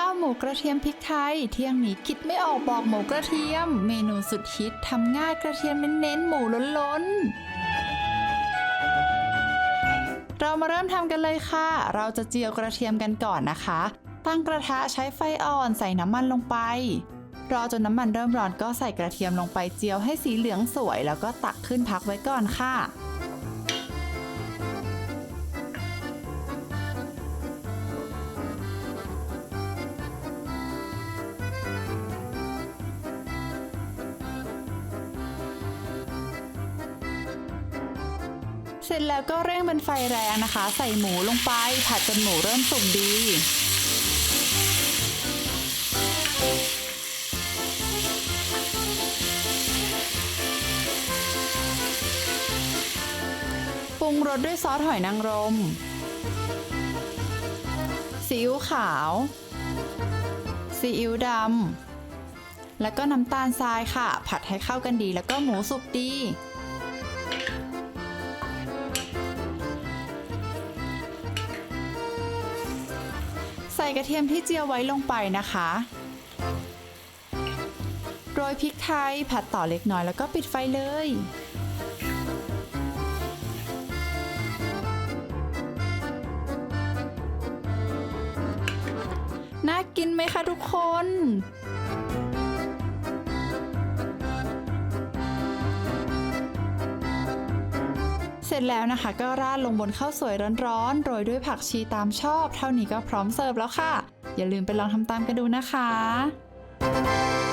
ข้าวหมูกระเทียมพริกไทย เที่ยงนี้คิดไม่ออกบอกหมูกระเทียม เมนูสุดฮิตทำง่ายกระเทียมเน้นๆหมูล้นๆ เรามาเริ่มทำกันเลยค่ะ เราจะเจียวกระเทียมกันก่อนนะคะ ตั้งกระทะใช้ไฟอ่อนใส่น้ำมันลงไป รอจนน้ำมันเริ่มร้อนก็ใส่กระเทียมลงไปเจียวให้สีเหลืองสวย แล้วก็ตักขึ้นพักไว้ก่อนค่ะ เสร็จแล้วก็เร่งเป็นไฟแรงนะคะ ใส่หมูลงไป ผัดจนหมูเริ่มสุกดีปรุงรสด้วยซอสหอยนางรมซีอิ๊วขาวซีอิ๊วดำแล้วก็น้ำตาลทรายค่ะ ผัดให้เข้ากันดีแล้วก็หมูสุกดี ใส่กระเทียมที่เจียวไว้ลงไปนะคะ โรยพริกไทยผัดต่อเล็กน้อยแล้วก็ปิดไฟเลย น่ากินไหมคะทุกคน ร็จแล้วนะคะ ก็ราดลงบนข้าวสวยร้อนๆ โรยด้วยผักชีตามชอบ เท่านี้ก็พร้อมเสิร์ฟแล้วค่ะ อย่าลืมไปลองทำตามกันดูนะคะ